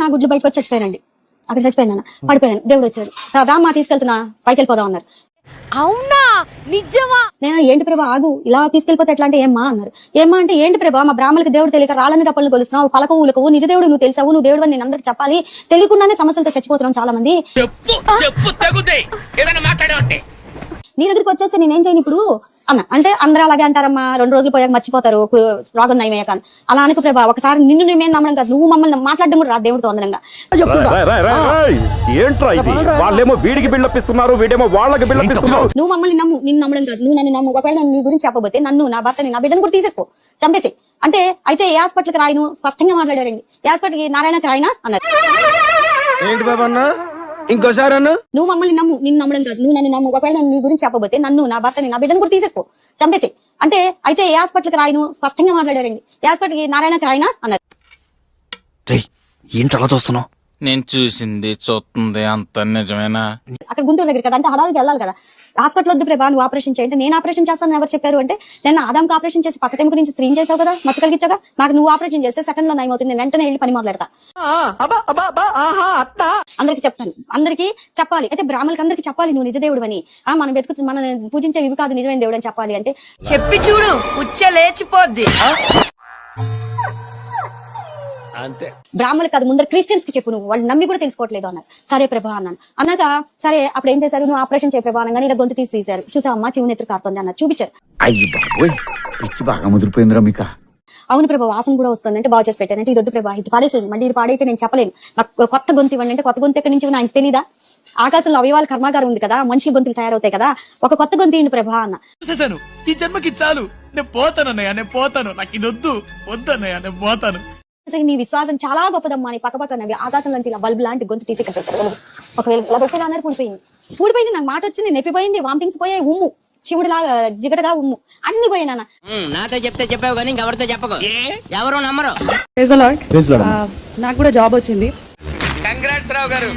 నా గుడ్లు బయటకు వచ్చి చచ్చిపోయానండి. అక్కడ చచ్చిపోయాను పడిపోయాను. దేవుడు వచ్చాడు. రామ్మా తీసుకెళ్తున్నా. పైకి వెళ్ళిపోదాం అన్నారు. అవునా? నిజమా? నేను ఏంటి ప్రభా ఆగు. ఇలా తీసుకెళ్ళిపోతే ఎట్లా అంటే ఏమ్మా అన్నారు. ఏమ్మా అంటే ఏంటి ప్రభా మా బ్రాహ్మణులకు దేవుడు తెలియక రాళ్ళని రప్పలను కొలుస్తున్నావు పలక ఊలకవు నిజ దేవుడు నువ్వు తెలిసావు నువ్వు దేవుడు అని నేను అందరికి చెప్పాలి. తెలియకుండానే సమస్యలతో చచ్చిపోతున్నాం చాలా మంది చెప్పు చెప్పు తగుదే ఏదైనా మాట్లాడే ఉంటే నీ దగ్గరికి వచ్చేస్తే నేనేం చేయను ఇప్పుడు? అన్న అంటే అందరూ అలాగే అంటారమ్మా రెండు రోజులు పోయాక మర్చిపోతారు రోగం నయమయ్యాక. అలా అనుకు ప్రభా ఒకసారి నిన్ను నువ్వేం నమ్మడం కాదు నువ్వు మమ్మల్ని మాట్లాడడం కూడా రా దేవుడితో అందరంగా. ఏంట్రా ఇది? వాళ్ళేమో వీడికి బిల్డప్ ఇస్తున్నారు వీడేమో వాళ్ళకి బిల్డప్ ఇస్తున్నారు నువ్వు మమ్మల్ని నమ్ము నిన్ను నమ్మడం కాదు నువ్వు నన్ను నమ్ము. ఒకవేళ నేను నీ గురించి చెప్పబోతే నన్ను నా భర్తని నా బిడ్డను కూడా తీసేసుకో. చంపేసి అంటే అయితే ఏ హాస్పిటల్కి రాయను? స్పష్టంగా మాట్లాడారండి. ఏ హాస్పిటల్కి? నారాయణకి రాయనా? అన్నారు. ఏంటి బాబా ఇంకోసారి అన్న? నువ్వు మమ్మల్ని నమ్ము నిన్ను నమ్మడం కాదు. నువ్వు నన్ను నమ్ము. ఒకవేళ నీ గురించి చెప్పబోతే నన్ను నా భర్తని నా బిడ్డను కూడా తీసేసుకో. చంపేసి అంటే అయితే ఏ హాస్పిటల్కి రాయను? స్పష్టంగా మాట్లాడారండి. ఏ హాస్పిటల్కి నారాయణకి రాయనా? అన్నారు ఏంటి అలా చూస్తున్నావు? నేను చూసింది చూస్తుంది అంత నిజమేనా? అక్కడ గుంటూరు దగ్గర కదా అంటే హడాలకి వెళ్ళాలి కదా. హాస్పిటల్ వద్దు ప్రభా నువ్వు ఆపరేషన్ చేయంటే నేను ఆపరేషన్ చేస్తాను ఎవరు చెప్పారు అంటే నేను ఆదాంకి ఆపరేషన్ చేసి పక్క టైం గురించి స్క్రీన్ చేసావు కదా మత్తు కలిగించగా నాకు నువ్వు ఆపరేషన్ చేస్తే సెకండ్లో నయం అవుతుంది నేను వెంటనే వెళ్ళి పని మాట్లాడతా అందరికి చెప్తాను అందరికి చెప్పాలి అయితే బ్రాహ్మణులకి అందరికి చెప్పాలి నువ్వు నిజదేవుడు అని ఆ మనం వెతుకుతు మనం పూజించే ఇవి కాదు నిజమైన దేవుడు అని చెప్పాలి అంటే. చెప్పి చూడు ఉచ్చ లేచిపోద్ది. అంతే. బ్రాహ్మణులకు కాదు ముందర క్రిస్టియన్స్కి చెప్పు నువ్వు. వాళ్ళు నమ్మి కూడా తెలుసుకోవట్లేదు అన్నారు సరే ప్రభా అన్నాను. అన్నాక సరే అప్పుడు ఏం చేశారు? నువ్వు ఆపరేషన్ చేయ ప్రభా అనగానే ఇలా గొంతు తీసి తీశారు చూసావమ్మా చెవు నెత్తురు కారుతుంది అన్నారు చూపించారు. అయ్యి బాబోయ్ పిచ్చి బాగా ముదిరిపోయిందిరా మీకా. అవును ప్రభా వాసన కూడా వస్తుంది అంటే బాగా చేసి పెట్టాను అంటే ఇది వద్దు ప్రభా ఇది పాడేసేయండి. మళ్ళీ ఇది పాడైతే నేను చెప్పలేను. నాకు కొత్త గొంతు ఇవ్వండి అంటే కొత్త గొంతు ఎక్కడి నుంచి నాకు తెలీదా? ఆకాశంలో అవయవాల కర్మాగారం ఉంది కదా మనుషుల గొంతులు తయారవుతాయి కదా ఒక కొత్త గొంతు ఇవ్వండి ప్రభా అన్న. చూసేశాను. ఈ జన్మకి చాలు. నేను పోతాను అన్నయ్య నేను పోతాను. నాకు ఇది వద్దు. వద్దు అన్నయ్య నేను పోతాను. నీ విశ్వాసం చాలా గొప్పదమ్మా అని పక్క ఆకాశం నుంచి ఇలా బల్బ్ లాంటి గొంతు తీసి. ఒకవేళ ఇలా అన్నారు పూడిపోయింది పూడిపోయింది నాకు మాట వచ్చింది నెప్పిపోయింది వామిటింగ్స్ పోయాయి ఉమ్ము. శివుడిలాగా జిగటగా ఉమ్ము. అన్ని పోయాయి నాన్న. నాతో చెప్తే చెప్పావు కానీ ఇంకెవరితో చెప్పకు. ఎవరు నమ్మరు. నాకు కూడా జాబ్ వచ్చింది. కంగ్రాట్స్ రావు గారు.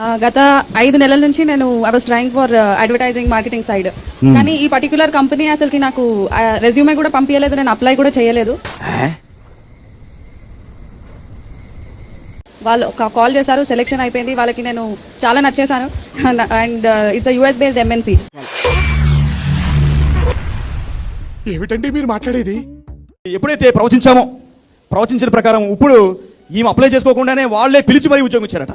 ఆ, గత ఐదు నెలల నుంచి నేను I was trying for advertising marketing side కానీ ఈ పర్టికులర్ కంపెనీ అసలుకి నాకు రెజ్యూమే కూడా పంపించలేదు నేను అప్లై కూడా చేయలేదు. వాళ్ళు కాల్ చేశారు సెలెక్షన్ అయిపోయింది. వాళ్ళకి నేను చాలా నచ్చేసాను and it's US based MNC ఏమిటండి మీరు మాట్లాడేది? ఎప్పుడైతే ప్రవచించామో ప్రవచించిన ప్రకారం ఇప్పుడు ఈమె అప్లై చేసుకోకుండానే వాళ్ళే పిలిచి మరీ ఉద్యోగం ఇచ్చారట.